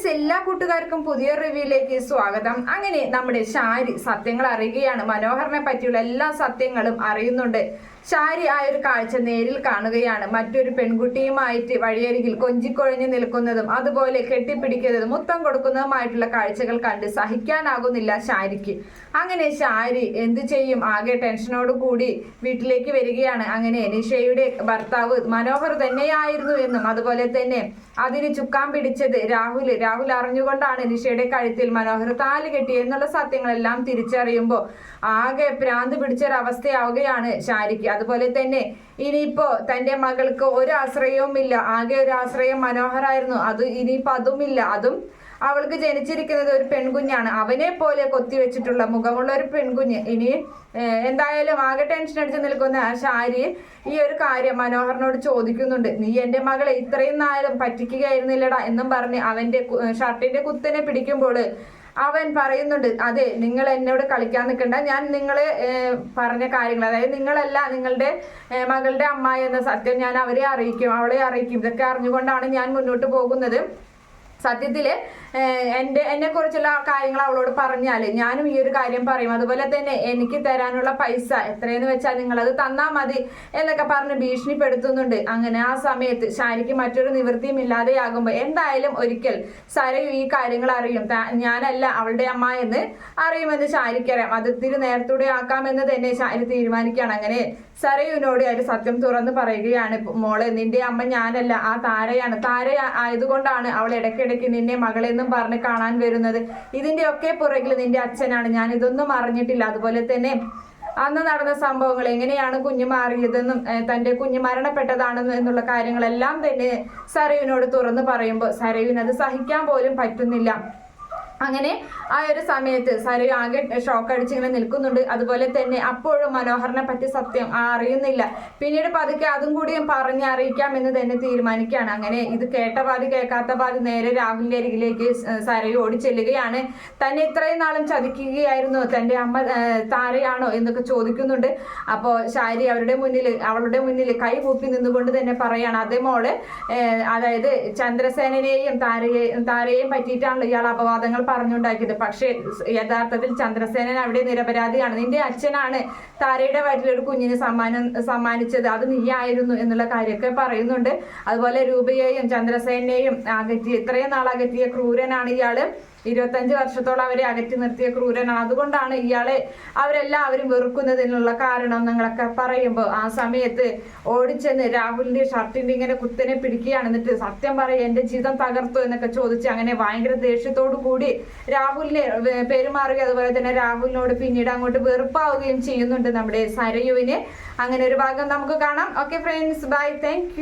Friends എല്ലാ കൂട്ടുകാർക്കും പുതിയ റിവ്യൂയിലേക്ക് സ്വാഗതം. അങ്ങനെ നമ്മുടെ ഷാരി സത്യങ്ങൾ അറിയുകയാണ്. മനോഹറിനെ പറ്റിയുള്ള എല്ലാ സത്യങ്ങളും അറിയുന്നുണ്ട്. ഷാരി ആ ഒരു കാഴ്ച നേരിൽ കാണുകയാണ്. മറ്റൊരു പെൺകുട്ടിയുമായിട്ട് വഴിയരികിൽ കൊഞ്ചിക്കൊഴിഞ്ഞു നിൽക്കുന്നതും അതുപോലെ കെട്ടിപ്പിടിക്കുന്നതും മുത്തം കൊടുക്കുന്നതുമായിട്ടുള്ള കാഴ്ചകൾ കണ്ട് സഹിക്കാനാകുന്നില്ല ശാരിക്ക്. അങ്ങനെ ശാരി എന്തു ചെയ്യും? ആകെ ടെൻഷനോട് കൂടി വീട്ടിലേക്ക് വരികയാണ്. അങ്ങനെ നിഷയുടെ ഭർത്താവ് മനോഹർ തന്നെയായിരുന്നു എന്നും അതുപോലെ തന്നെ അതിന് ചുക്കാൻ പിടിച്ചത് രാഹുൽ. രാഹുൽ അറിഞ്ഞുകൊണ്ടാണ് നിഷയുടെ കഴുത്തിൽ മനോഹർ താൽ കെട്ടി എന്നുള്ള സത്യങ്ങളെല്ലാം തിരിച്ചറിയുമ്പോൾ ആകെ പ്രാന്ത് പിടിച്ചൊരവസ്ഥയാവുകയാണ് ഷാരിക്ക് അതുപോലെ തന്നെ ഇനിയിപ്പോ തന്റെ മകൾക്ക് ഒരു ആശ്രയവും ഇല്ല ആകെ ഒരു ആശ്രയം മനോഹരായിരുന്നു. അത് ഇനിയിപ്പോ അതുമില്ല. അതും അവൾക്ക് ജനിച്ചിരിക്കുന്നത് ഒരു പെൺകുഞ്ഞാണ്. അവനെ പോലെ കൊത്തിവെച്ചിട്ടുള്ള മുഖമുള്ള ഒരു പെൺകുഞ്ഞ്. ഇനി എന്തായാലും ആകെ ടെൻഷൻ അടിച്ച് നിൽക്കുന്ന ഷാരി ഈ ഒരു കാര്യം മനോഹറിനോട് ചോദിക്കുന്നുണ്ട്. നീ എന്റെ മകളെ ഇത്രയും നാളും പറ്റിക്കുകയായിരുന്നില്ലടാ എന്നും പറഞ്ഞ് അവന്റെ ഷർട്ടിന്റെ കുത്തനെ പിടിക്കുമ്പോൾ അവൻ പറയുന്നുണ്ട് അതെ നിങ്ങൾ എന്നോട് കളിക്കാൻ നിൽക്കണ്ട. ഞാൻ നിങ്ങളെ പറഞ്ഞ കാര്യങ്ങൾ അതായത് നിങ്ങളല്ല നിങ്ങളുടെ മകളുടെ അമ്മ എന്ന സത്യം ഞാൻ അവരെ അറിയിക്കും അവളെ അറിയിക്കും. ഇതൊക്കെ അറിഞ്ഞുകൊണ്ടാണ് ഞാൻ മുന്നോട്ട് പോകുന്നത്. സത്യത്തിൽ എന്റെ എന്നെ കുറിച്ചുള്ള കാര്യങ്ങൾ അവളോട് പറഞ്ഞാൽ ഞാനും ഈ ഒരു കാര്യം പറയും. അതുപോലെ തന്നെ എനിക്ക് തരാനുള്ള പൈസ എത്രയെന്ന് വെച്ചാൽ നിങ്ങൾ അത് തന്നാ മതി എന്നൊക്കെ പറഞ്ഞ് ഭീഷണിപ്പെടുത്തുന്നുണ്ട്. അങ്ങനെ ആ സമയത്ത് ശാരിക്ക് മറ്റൊരു നിവൃത്തിയും ഇല്ലാതെയാകുമ്പോൾ എന്തായാലും ഒരിക്കൽ സരയു ഈ കാര്യങ്ങൾ അറിയും. ഞാനല്ല അവളുടെ അമ്മ എന്ന് അറിയുമെന്ന് ശാരിക്കറിയാം. അത് ഇത്തിരി നേരത്തൂടെ ആക്കാമെന്ന് തന്നെ ശാരി തീരുമാനിക്കുകയാണ്. അങ്ങനെ സരയുവിനോട് ഒരു സത്യം തുറന്ന് പറയുകയാണ്. മോളെ നിന്റെ അമ്മ ഞാനല്ല ആ താരയാണ്. താര ആയതുകൊണ്ടാണ് അവൾ ഇടയ്ക്കിടയ്ക്ക് നിന്നെ മകളെന്നും പറഞ്ഞ് കാണാൻ വരുന്നത്. ഇതിന്റെ ഒക്കെ പുറകിൽ നിന്റെ അച്ഛനാണ്. ഞാൻ ഇതൊന്നും അറിഞ്ഞിട്ടില്ല. അതുപോലെ തന്നെ അന്ന് നടന്ന സംഭവങ്ങൾ എങ്ങനെയാണ് കുഞ്ഞു മാറിയതെന്നും തന്റെ കുഞ്ഞ് മരണപ്പെട്ടതാണെന്നും എന്നുള്ള കാര്യങ്ങളെല്ലാം തന്നെ സരയുവിനോട് തുറന്നു പറയുമ്പോൾ സരയുവിന് അത് സഹിക്കാൻ പോലും പറ്റുന്നില്ല. അങ്ങനെ ആ ഒരു സമയത്ത് സരയു ആകെ ഷോക്ക് അടിച്ചിങ്ങനെ നിൽക്കുന്നുണ്ട്. അതുപോലെ തന്നെ അപ്പോഴും മനോഹറിനെ പറ്റി സത്യം ആ അറിയുന്നില്ല. പിന്നീട് പതുക്കെ അതും കൂടി പറഞ്ഞ് അറിയിക്കാം എന്ന് തന്നെ തീരുമാനിക്കുകയാണ്. അങ്ങനെ ഇത് കേട്ട പാതി കേൾക്കാത്ത പാതി നേരെ രാഹുലിന്റെ അരികിലേക്ക് സാരി സരയു ഓടി ചെല്ലുകയാണ്. തന്നെ ഇത്രയും നാളും ചതിക്കുകയായിരുന്നു? തന്റെ അമ്മ താരയാണോ എന്നൊക്കെ ചോദിക്കുന്നുണ്ട്. അപ്പോൾ ശാരി അവരുടെ മുന്നിൽ അവളുടെ മുന്നിൽ കൈ കൂപ്പി നിന്നുകൊണ്ട് തന്നെ പറയാണ് അതേ മോൾ അതായത് ചന്ദ്രസേനനെയും താരയെ താരയെയും പറ്റിയിട്ടാണല്ലോ ഇയാൾ അപവാദങ്ങൾ പറഞ്ഞുണ്ടാക്കിയത്. പക്ഷേ യഥാർത്ഥത്തിൽ ചന്ദ്രസേനൻ അവിടെ നിരപരാധിയാണ്. നിന്റെ അച്ഛനാണ് താരയുടെ വയറ്റിൽ ഒരു കുഞ്ഞിന് സമ്മാനം സമ്മാനിച്ചത്. അത് നീയായിരുന്നു എന്നുള്ള കാര്യമൊക്കെ പറയുന്നുണ്ട്. അതുപോലെ രൂപയെയും ചന്ദ്രസേനയെയും അകറ്റി ഇത്രയും നാൾ അകറ്റിയ ക്രൂരനാണ് ഇയാൾ. ഇരുപത്തഞ്ച് വർഷത്തോളം അവരെ അകറ്റി നിർത്തിയ ക്രൂരനാണ് അതുകൊണ്ടാണ് ഇയാളെ അവരെല്ലാവരും വെറുക്കുന്നതിനുള്ള കാരണം നിങ്ങളൊക്കെ പറയുമ്പോൾ ആ സമയത്ത് ഓടിച്ചെന്ന് രാഹുലിന്റെ ഷർട്ടിന്റെ ഇങ്ങനെ കുത്തനെ പിടിക്കുകയാണ് എന്നിട്ട് സത്യം പറയും എന്റെ ജീവിതം തകർത്തു എന്നൊക്കെ ചോദിച്ച് അങ്ങനെ ഭയങ്കര ദേഷ്യത്തോടു കൂടി രാഹുലിനെ പെരുമാറുകയും അതുപോലെ തന്നെ രാഹുലിനോട് പിന്നീട് അങ്ങോട്ട് വെറുപ്പാവുകയും ചെയ്യുന്നുണ്ട് നമ്മുടെ സരയുവിന്. അങ്ങനെ ഒരു ഭാഗം നമുക്ക് കാണാം. Okay friends bye thank